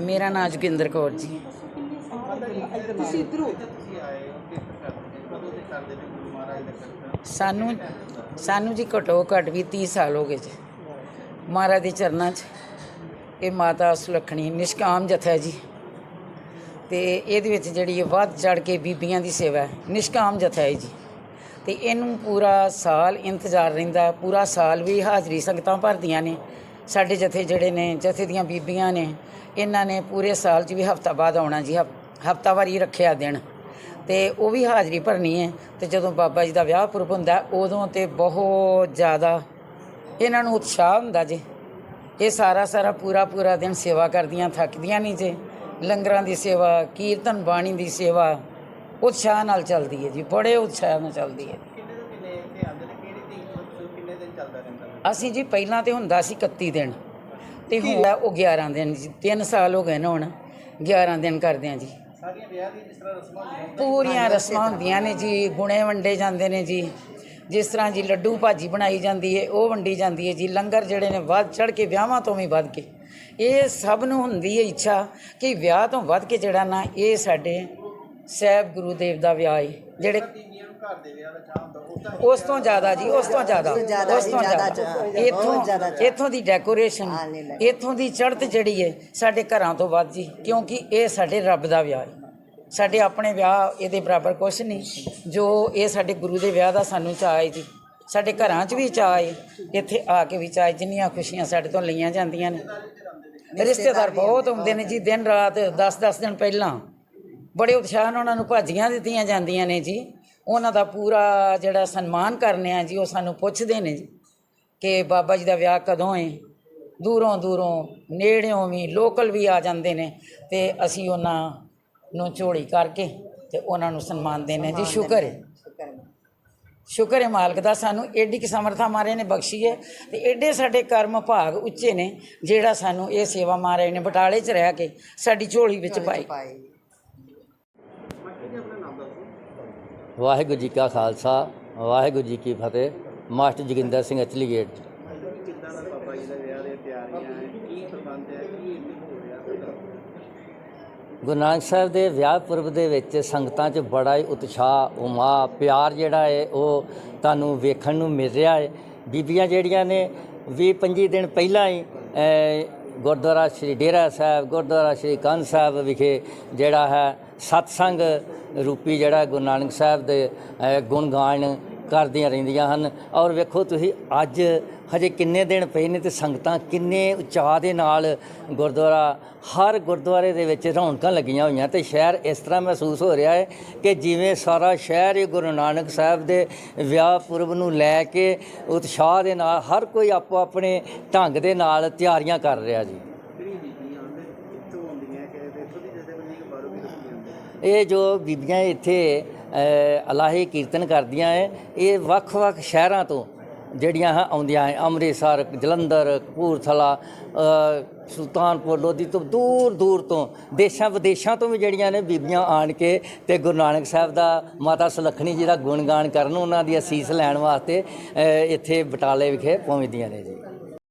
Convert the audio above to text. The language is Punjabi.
ਮੇਰਾ ਨਾਮ ਜੋਗਿੰਦਰ ਕੌਰ ਜੀ। ਤੁਸੀਂ ਇਧਰੋਂ? ਸਾਨੂੰ ਸਾਨੂੰ ਜੀ ਘਟੋ ਘੱਟ ਵੀ 30 ਸਾਲ ਹੋ ਗਏ ਜੀ। ਮਹਾਰਾਜ ਦੇ ਚਰਨਾਂ 'ਚ ਇਹ ਮਾਤਾ ਸੁਲੱਖਣੀ ਨਿਸ਼ਕਾਮ ਜਥਾ ਜੀ। ਤੇ ਇਹਦੇ ਵਿੱਚ ਜਿਹੜੀ ਇਹ ਵੱਧ ਚੜ ਕੇ ਬੀਬੀਆਂ ਦੀ ਸੇਵਾ ਹੈ ਨਿਸ਼ਕਾਮ ਜਥਾ ਹੈ ਜੀ। ਤੇ ਇਹਨੂੰ ਪੂਰਾ ਸਾਲ ਇੰਤਜ਼ਾਰ ਰਹਿੰਦਾ ਪੂਰਾ ਸਾਲ ਵੀ ਹਾਜ਼ਰੀ ਸੰਗਤਾਂ ਭਰਦੀਆਂ ਨੇ। ਸਾਡੇ ਜਥੇ ਜਿਹੜੇ ਨੇ, ਜਥੇ ਦੀਆਂ ਬੀਬੀਆਂ ਨੇ, ਇਹਨਾਂ ਨੇ ਪੂਰੇ ਸਾਲ 'ਚ ਵੀ ਹਫਤਾ ਬਾਅਦ ਆਉਣਾ ਜੀ ਹਫਤਾਵਾਰੀ ਰੱਖਿਆ ਦਿਨ। ਤੇ ਉਹ ਵੀ ਹਾਜ਼ਰੀ ਭਰਨੀ ਹੈ ਤੇ ਜਦੋਂ ਬਾਬਾ ਜੀ ਦਾ ਵਿਆਹ ਪੁਰਬ ਹੁੰਦਾ, ਉਦੋਂ ਤੇ ਬਹੁਤ ਜ਼ਿਆਦਾ ਇਹਨਾਂ ਨੂੰ ਉਤਸ਼ਾਹ ਹੁੰਦਾ ਜੀ। ਇਹ ਸਾਰਾ ਸਾਰਾ ਪੂਰਾ ਪੂਰਾ ਦਿਨ ਸੇਵਾ ਕਰਦੀਆਂ, ਥੱਕਦੀਆਂ ਨਹੀਂ ਜੇ। ਲੰਗਰਾਂ ਦੀ ਸੇਵਾ, ਕੀਰਤਨ ਬਾਣੀ ਦੀ ਸੇਵਾ, ਉਤਸ਼ਾਹ ਨਾਲ ਚੱਲਦੀ ਹੈ ਜੀ, ਬੜੇ ਉਤਸ਼ਾਹ ਨਾਲ ਚੱਲਦੀ ਹੈ ਅਸੀਂ ਜੀ ਪਹਿਲਾਂ ਤੇ ਹੁੰਦਾ ਸੀ 31 ਦਿਨ। ਤੇ ਹੁਣ ਉਹ 11 ਦਿਨ ਜੀ 3 ਸਾਲ ਹੋ ਗਏ ਨੇ ਹੁਣ 11 ਦਿਨ ਕਰਦੇ ਆ ਜੀ। ਪੂਰੀਆਂ ਰਸਮਾਂ ਹੁੰਦੀਆਂ ਨੇ ਜੀ ਗੁਣੇ ਵੰਡੇ ਜਾਂਦੇ ਨੇ ਜੀ। ਜਿਸ ਤਰ੍ਹਾਂ ਜੀ ਲੱਡੂ ਭਾਜੀ ਬਣਾਈ ਜਾਂਦੀ ਹੈ ਉਹ ਵੰਡੀ ਜਾਂਦੀ ਹੈ ਜੀ। ਲੰਗਰ ਜਿਹੜੇ ਨੇ ਵੱਧ ਚੜ ਕੇ ਵਿਆਹਾਂ ਤੋਂ ਵੀ ਵੱਧ ਕੇ। ਇਹ ਸਭ ਨੂੰ ਹੁੰਦੀ ਹੈ ਇੱਛਾ ਕਿ ਵਿਆਹ ਤੋਂ ਵੱਧ ਕੇ ਜਿਹੜਾ ਨਾ ਇਹ ਸਾਡੇ ਸਹਿਬ ਗੁਰੂ ਦੇਵ ਦਾ ਵਿਆਹ ਹੈ ਜਿਹੜੇ ਉਸ ਤੋਂ ਜ਼ਿਆਦਾ ਜੀ ਉਸ ਤੋਂ ਜ਼ਿਆਦਾ ਉਸ ਤੋਂ ਜ਼ਿਆਦਾ ਇਥੋਂ ਇਥੋਂ ਦੀ ਡੈਕੋਰੇਸ਼ਨ ਇਥੋਂ ਦੀ ਚੜ੍ਹਤ ਜਿਹੜੀ ਹੈ ਸਾਡੇ ਘਰਾਂ ਤੋਂ ਵੱਧ ਜੀ ਕਿਉਂਕਿ ਇਹ ਸਾਡੇ ਰੱਬ ਦਾ ਵਿਆਹ ਹੈ ਸਾਡੇ ਆਪਣੇ ਵਿਆਹ ਇਹਦੇ ਬਰਾਬਰ ਕੁਛ ਨਹੀਂ ਜੋ ਇਹ ਸਾਡੇ ਗੁਰੂ ਦੇ ਵਿਆਹ ਦਾ ਸਾਨੂੰ ਚਾਅ ਹੈ ਜੀ। ਸਾਡੇ ਘਰਾਂ 'ਚ ਵੀ ਚਾਅ ਹੈ ਇੱਥੇ ਆ ਕੇ ਵੀ ਚਾਅ ਹੈ ਜਿੰਨੀਆਂ ਖੁਸ਼ੀਆਂ ਸਾਡੇ ਤੋਂ ਲਈਆਂ ਜਾਂਦੀਆਂ ਨੇ। ਰਿਸ਼ਤੇਦਾਰ ਬਹੁਤ ਆਉਂਦੇ ਨੇ ਜੀ ਦਿਨ ਰਾਤ 10-10 ਦਿਨ ਪਹਿਲਾਂ। ਬੜੇ ਉਤਸ਼ਾਹ ਨਾਲ ਉਹਨਾਂ ਨੂੰ ਭਾਜੀਆਂ ਦਿੱਤੀਆਂ ਜਾਂਦੀਆਂ ਨੇ ਜੀ। ਉਹਨਾਂ ਦਾ ਪੂਰਾ ਜਿਹੜਾ ਸਨਮਾਨ ਕਰਨੇ ਆ ਜੀ ਉਹ ਸਾਨੂੰ ਪੁੱਛਦੇ ਨੇ ਜੀ ਕਿ ਬਾਬਾ ਜੀ ਦਾ ਵਿਆਹ ਕਦੋਂ ਹੈ ਦੂਰੋਂ ਦੂਰੋਂ ਨੇੜਿਓਂ ਵੀ ਲੋਕਲ ਵੀ ਆ ਜਾਂਦੇ ਨੇ ਤੇ ਅਸੀਂ ਉਹਨਾਂ ਨੂੰ ਝੋਲੀ ਕਰਕੇ ਤੇ ਉਹਨਾਂ ਨੂੰ ਸਨਮਾਨ ਦੇਣੇ ਜੀ ਸ਼ੁਕਰ ਹੈ ਸ਼ੁਕਰ ਹੈ ਮਾਲਕ ਦਾ ਸਾਨੂੰ ਏਡੀ ਕਿ ਸਮਰਥਾ ਮਾਰੇ ਨੇ ਬਖਸ਼ੀ ਹੈ ਤੇ ਏਡੇ ਸਾਡੇ ਕਰਮ ਭਾਗ ਉੱਚੇ ਨੇ ਜਿਹੜਾ ਸਾਨੂੰ ਇਹ ਸੇਵਾ ਮਾਰੇ ਨੇ ਬਟਾਲੇ 'ਚ ਰਹਿ ਕੇ ਸਾਡੀ ਝੋਲੀ ਵਿੱਚ ਪਾਈ। ਵਾਹਿਗੁਰੂ ਜੀ ਕਾ ਖਾਲਸਾ, ਵਾਹਿਗੁਰੂ ਜੀ ਕੀ ਫਤਿਹ। Master Joginder Singh Achli gate. ਜੀ ਗੁਰੂ ਨਾਨਕ ਸਾਹਿਬ ਦੇ ਵਿਆਹ ਪੁਰਬ ਦੇ ਵਿੱਚ ਸੰਗਤਾਂ 'ਚ ਬੜਾ ਹੀ ਉਤਸ਼ਾਹ ਉਮਾ ਪਿਆਰ ਜਿਹੜਾ ਹੈ ਉਹ ਤੁਹਾਨੂੰ ਵੇਖਣ ਨੂੰ ਮਿਲ ਰਿਹਾ ਹੈ ਬੀਬੀਆਂ ਜਿਹੜੀਆਂ ਨੇ 20 25 ਦਿਨ ਪਹਿਲਾਂ ਹੀ ਗੁਰਦੁਆਰਾ ਸ੍ਰੀ ਡੇਰਾ ਸਾਹਿਬ, ਗੁਰਦੁਆਰਾ ਸ੍ਰੀ ਕੰਨ ਸਾਹਿਬ ਵਿਖੇ ਜਿਹੜਾ ਹੈ ਸਤਸੰਗ ਰੂਪੀ ਜਿਹੜਾ ਗੁਰੂ ਨਾਨਕ ਸਾਹਿਬ ਦੇ ਗੁਣਗਾਨ ਕਰਦੀਆਂ ਰਹਿੰਦੀਆਂ ਹਨ। ਔਰ ਵੇਖੋ ਤੁਸੀਂ, ਅੱਜ ਹਜੇ ਕਿੰਨੇ ਦਿਨ ਪਏ ਨੇ ਤੇ ਸੰਗਤਾਂ ਕਿੰਨੇ ਉਚਾਅ ਦੇ ਨਾਲ ਗੁਰਦੁਆਰਾ, ਹਰ ਗੁਰਦੁਆਰੇ ਦੇ ਵਿੱਚ ਰੌਣਕਾਂ ਲੱਗੀਆਂ ਹੋਈਆਂ ਤੇ ਸ਼ਹਿਰ ਇਸ ਤਰ੍ਹਾਂ ਮਹਿਸੂਸ ਹੋ ਰਿਹਾ ਹੈ ਕਿ ਜਿਵੇਂ ਸਾਰਾ ਸ਼ਹਿਰ ਹੀ ਗੁਰੂ ਨਾਨਕ ਸਾਹਿਬ ਦੇ ਵਿਆਹ ਪੁਰਬ ਨੂੰ ਲੈ ਕੇ ਉਤਸ਼ਾਹ ਦੇ ਨਾਲ, ਹਰ ਕੋਈ ਆਪੋ ਆਪਣੇ ਢੰਗ ਦੇ ਨਾਲ ਤਿਆਰੀਆਂ ਕਰ ਰਿਹਾ ਜੀ ਕਿਹੜੀ ਬੀਬੀਆਂ ਆਉਂਦੇ ਕਿੱਥੋਂ ਆਉਂਦੀਆਂ ਕਿ ਇੱਥੋਂ ਦੀ ਜਥੇ ਬਣੀ ਕਿ ਬਾਹਰੋਂ ਵੀ ਰੱਖੀ ਜਾਂਦੇ ਇਹ ਜੋ ਬੀਬੀਆਂ ਇੱਥੇ ਅਲਾਹੇ ਕੀਰਤਨ ਕਰਦੀਆਂ ਹੈ ਇਹ ਵੱਖ-ਵੱਖ ਸ਼ਹਿਰਾਂ ਤੋਂ ਜਿਹੜੀਆਂ ਹੈ ਆਉਂਦੀਆਂ ਹੈ ਅੰਮ੍ਰਿਤਸਰ, ਜਲੰਧਰ, ਕਪੂਰਥਲਾ ਸੁਲਤਾਨਪੁਰ, ਲੋਧੀ ਤੋਂ ਦੂਰ ਦੂਰ ਤੋਂ, ਦੇਸ਼ਾਂ ਵਿਦੇਸ਼ਾਂ ਤੋਂ ਵੀ ਜਿਹੜੀਆਂ ਨੇ ਬੀਬੀਆਂ ਆਣ ਕੇ ਤੇ ਗੁਰੂ ਨਾਨਕ ਸਾਹਿਬ ਦਾ ਮਾਤਾ ਸੁਲੱਖਣੀ ਜੀ ਦਾ ਗੁਣਗਾਨ ਕਰਨ, ਉਹਨਾਂ ਦੀ ਅਸੀਸ ਲੈਣ ਵਾਸਤੇ ਇੱਥੇ ਬਟਾਲੇ ਵਿਖੇ ਪਹੁੰਚਦੀਆਂ ਨੇ ਜੀ।